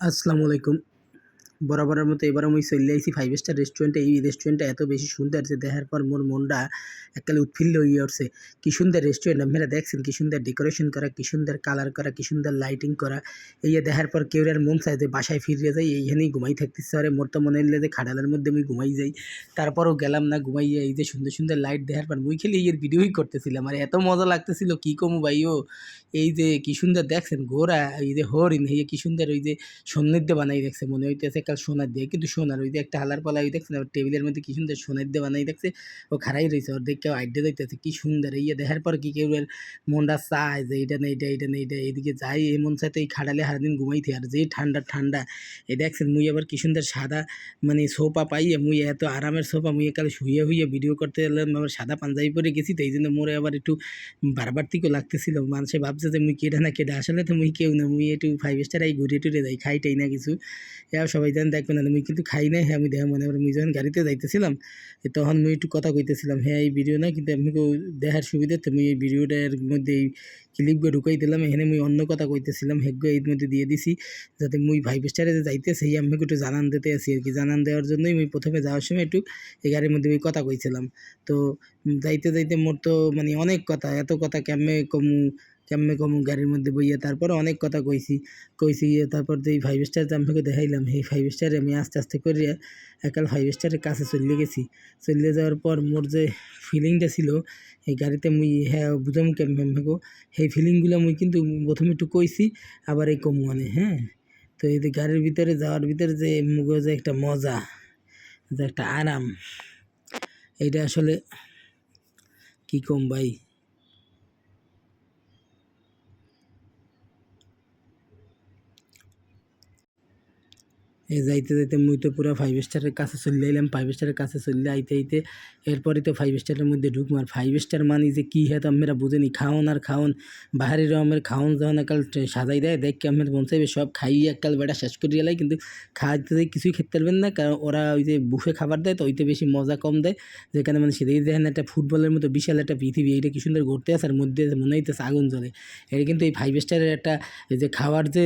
আসসালামু আলাইকুম। বরাবরের মতো এবারও মুই চলে আইছি ফাইভ স্টার রেস্টুরেন্টে এই রেস্টুরেন্টটা এত বেশি সুন্দর যে দেখার পর মোর মনটা এককালে উৎফিল্ল হয়ে উঠছে। কি সুন্দর রেস্টুরেন্ট আপনারা দেখছেন কি সুন্দর ডেকোরেশন করা, কি সুন্দর কালার করা, কি সুন্দর লাইটিং করা। এই দেখার পর কেউ আর মন চায় যে বাসায় ফিরে যাই, এইখানেই ঘুমাই থাকতেছে। আরে মোর তো মনে হইলে যে খাডালের মধ্যে আমি ঘুমাই যাই। তারপরও গেলাম না ঘুমাইয়া, এই যে সুন্দর সুন্দর লাইট দেখার পর মুই খেলে এর ভিডিওই করতেছিলাম। আর এত মজা লাগতেছিল, কি কমু ভাইও এই যে কি সুন্দর দেখছেন ঘোড়া, এই যে হরিণ, এই কি সুন্দর ওই যে সন্নিধ্য বানাই দেখছে মনে হইতেছে কাল সোনার দিয়ে, কিন্তু সোনার ওই যে একটা হালার পালা, ওই আবার টেবিলের মধ্যে কি সুন্দর সোনার দিয়ে বানাই দেখছে? ও খারাই রয়েছে ওর দেখে আইডিয়া দিতেছে, কি সুন্দর, এই দেখার পর কি কেউ এর মনটা চায় যে এইটা নেই এটা এইটা নেই এটা এইদিকে যাই এমন চাইতে এই খাড়ালে সারাদিন ঘুমাইতে, আর যে ঠান্ডা ঠান্ডা, এই দেখছেন মুই আবার কি সুন্দর সাদা মানে সোফা পাইয়ে মুই এত আরামের সোফা, মুই একালে শুয়ে শুয়ে ভিডিও করতে গেলাম আবার সাদা পাঞ্জাবি পরে গেছি, তো এই জন্য মোরে আবার একটু বারবার থেকে লাগতেছিল। মানুষে ভাবছে যে মুই কেডা না কেডা, আসলে তো মুই কেউ না, মুই একটু ফাইভ স্টার এই ঘুরে টুরে যাই খাইটাই না কিছু। এও সবাই জান দেখবে না। মুই কিন্তু খাই নাই হ্যাঁ আমি দেখা মনে এবার মুই যখন গাড়িতে যাইতেছিলাম তখন মুই একটু কথা কইতেছিলাম হ্যাঁ এই ভিডিও না, কিন্তু আমি দেখার সুবিধাতে মুই এই ভিডিওটার মধ্যে এই ক্লিপগুলো ঢুকাই দিলাম, এখানে মুই অন্য কথা কইতেছিলাম হেগ্য এর মধ্যে দিয়ে দিছি, যাতে মুই ফাইভ স্টারে যে যাইতে সেই আমি একটু জানান দিতে আসি আর কি। জানান দেওয়ার জন্যই মুই প্রথমে যাওয়ার সময় একটু এই গাড়ির মধ্যে ওই কথা কইছিলাম। তো যাইতে যাইতে মোর তো মানে অনেক কথা, এত কথা কেমনে কমু? কেমনে কমু গাড়ির মধ্যে বইয়া তারপর অনেক কথা কইছি। কইছি গিয়ে তারপর যে ফাইভ স্টার আমাকে দেখাইলাম, এই ফাইভ স্টারে আমি আস্তে আস্তে করে একাল ফাইভ স্টারের কাছে চলে গেছি। চলে যাওয়ার পর মোর যে ফিলিংটা ছিল, এই গাড়িতে মুই হ্যাঁ বুঝাম কেমন সেই ফিলিংগুলো মুই কিন্তু প্রথমে একটু কইছি, আবার এই কমু আনে হ্যাঁ? তো এই যে গাড়ির ভিতরে যাওয়ার ভিতরে যে মুগ যে একটা মজা, যে একটা আরাম, এইটা আসলে কী কম ভাই? এই যাইতে যাইতে মুই তো পুরো ফাইভ স্টারের কাছে চলে এলাম ফাইভ স্টারের কাছে চললে আইতে আইতে এরপরে তো ফাইভ স্টারের মধ্যে ঢুকম আর ফাইভ স্টার মানে যে কী হ্যাঁ আমরা বুঝিনি, খাওন আর খাওন, বাহারি রকমের খাওন যখন একাল সাজাই দেয়, দেখ আমার চাইবে সব খাইয়ে একাল বেটা শেষ করে এলাই কিন্তু খাওয়াতে যাই কিছুই খেতে পারবেন না, কারণ ওরা ওই যে বুফে খাবার দেয় তো ওইতে বেশি মজা কম দেয়। যেখানে মানে সেটাই দেখেন একটা ফুটবলের মতো বিশাল একটা পৃথিবী, এইটা কি সুন্দর ঘুরতে আছে আর মধ্যে মনে হইতেছে আগুন জ্বলে। এটা কিন্তু এই ফাইভ স্টারের একটা যে খাওয়ার যে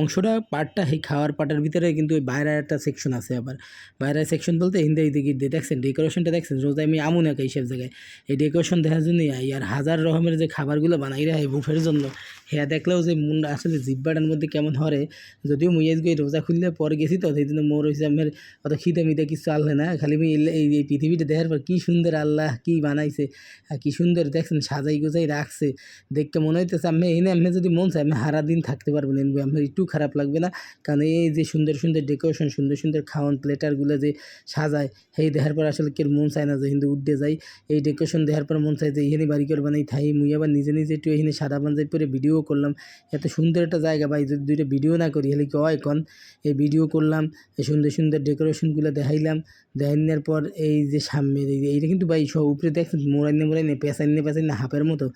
অংশটা পার্টটা সেই খাওয়ার পার্টের ভিতরে কিন্তু ওই বাইরের একটা সেকশন আছে আবার। বাইরের সেকশন বলতে হিন্দি দিকে দেখছেন ডেকোরেশনটা দেখছেন? রোজ আমি আমুন এক এইসব জায়গায়। এই ডেকোরেশন দেখার জন্যই আর হাজার রকমের যে খাবারগুলো বানাই রাখে বুফের জন্য। হ্যাঁ দেখলেও যে মন আসলে জিব্বাটার মধ্যে কেমন হরে যদিও মুই আজকে রোজা খুললে পরে গেছি তো সেই জন্য মোর হয়েছে আমার অত খিদে মিদে কিছু আনলে না খালি মুই এই পৃথিবীটা দেখার পর কী সুন্দর আল্লাহ, কী বানাইছে আর কী সুন্দর দেখছেন সাজাই গোজাই রাখছে দেখতে মনে হইতেছে আমি এনে, আমি যদি মন চাই, আমি সারা দিন থাকতে পারব না আমার একটু খারাপ লাগবে না। কারণ এই যে সুন্দর সুন্দর ডেকোরেশন সুন্দর সুন্দর খাওয়ান প্লেটারগুলো যে সাজায়, সেই দেখার পর আসলে কেউ মন চায় না যে কিন্তু উঠতে যাই। এই ডেকোরেশন দেখার পর মন চায় যে এখানে বাড়ি করে বানাই, থাই, মুই আবার নিজে নিজে একটু এখানে সাদা পাঞ্জাবি পরে ভিডিও করলাম। এত সুন্দর একটা জায়গা ভাই, যদি দুইটা ভিডিও না করি হলে কি কন এই ভিডিও করলাম, এই সুন্দর সুন্দর ডেকোরেশনগুলো দেখাইলাম দেখানোর পর এই যে সামনে এইটা কিন্তু ভাই সব উপরে দেখছেন, মোড়াইনে মোড়াইনে, পেঁচাইনে পেঁচাইনে হাফের মতো।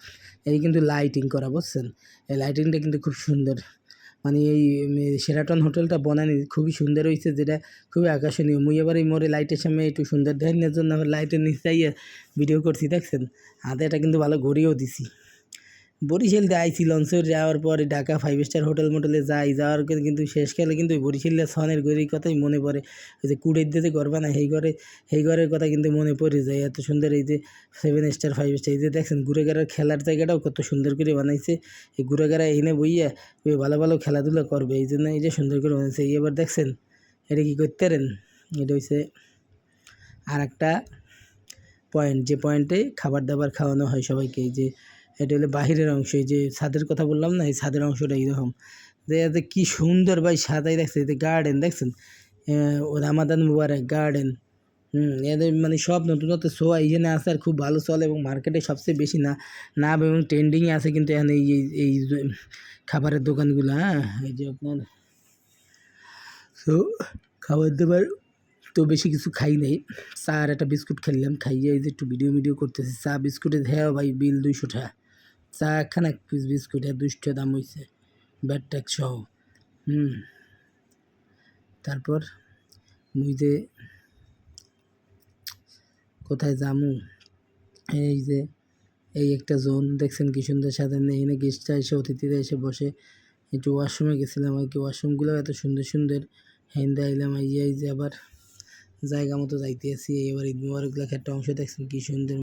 এই কিন্তু লাইটিং করা, বুঝছেন? এই লাইটিংটা কিন্তু খুব সুন্দর। মানে এই সেরাটন হোটেলটা বানানি খুবই সুন্দর হয়েছে যেটা খুবই আকর্ষণীয়। মুই এবার এই মোড়ে লাইটের সামনে একটু সুন্দর দেখানোর জন্য আবার লাইটের নিচে ভিডিও করছি, দেখছেন? হাতে এটা কিন্তু ভালো ঘড়িও দিছি। বরিশাল দিয়ে আইছি, লঞ্চে যাওয়ার পরে ঢাকা ফাইভ স্টার হোটেল মোটেলে যাই, যাওয়ার পরে কিন্তু শেষকালে কিন্তু বরিশালের সনের গরির কথাই মনে পড়ে। ওই যে কুড়ের দিতে ঘর বানায়, সেই ঘরে, সেই ঘরের কথা কিন্তু মনে পড়ে যায়। এত সুন্দর এই যে সেভেন স্টার ফাইভ স্টার এই যে দেখছেন ঘুরেগাড়ার খেলার জায়গাটাও কত সুন্দর করে বানাইছে। এই ঘুরেগাড়া এনে বইয়া ওই ভালো ভালো খেলাধুলা করবে, এই জন্য এই যে সুন্দর করে বানাইছে। এবার দেখছেন, এটা কী করতে পারেন এটা হচ্ছে আর একটা পয়েন্ট যে পয়েন্টে খাবার দাবার খাওয়ানো হয় সবাইকে। যে এটা হলো বাহিরের অংশ, এই যে ছাদের কথা বললাম না, এই ছাদের অংশটা এইরকম যে এতে কী সুন্দর ভাই সাদাই দেখছে এতে গার্ডেন দেখছেন? রামাদান মুবারক গার্ডেন হুম, এদের মানে সব নতুন নতুন শো এইখানে আছে আর খুব ভালো চলে এবং মার্কেটে সবচেয়ে বেশি না, নাম এবং ট্রেন্ডিংয়ে আছে কিন্তু এখানে এই এই খাবারের দোকানগুলো হ্যাঁ এই যে আপনার। তো খাবার দাবার তো বেশি কিছু খাই নাই। চা আর একটা বিস্কুট খেললাম, খাইয়ে এই যে একটু ভিডিও ভিডিও করতেছি। চা বিস্কুটে হ্যাঁ ভাই বিল দুইশো টাকা। চা একখানা এক পিস বিস্কুট দুশো টাকা দাম হয়েছে ব্যাট ট্যাক্স সহ। হুম। তারপর মুই যে কোথায় যামু? এই যে, এই একটা জোন, দেখছেন কি সুন্দর সাজানো, এখানে গেস্টরা এসে, অতিথিরা এসে বসে। একটু ওয়াশরুমে গেছিলাম আর কি ওয়াশরুমগুলো এত সুন্দর সুন্দর। হেন্দে আইলাম এই যে আবার জায়গা মতো যাইতে আছি এবার ঈদ একটা অংশ, দেখছেন কি সুন্দর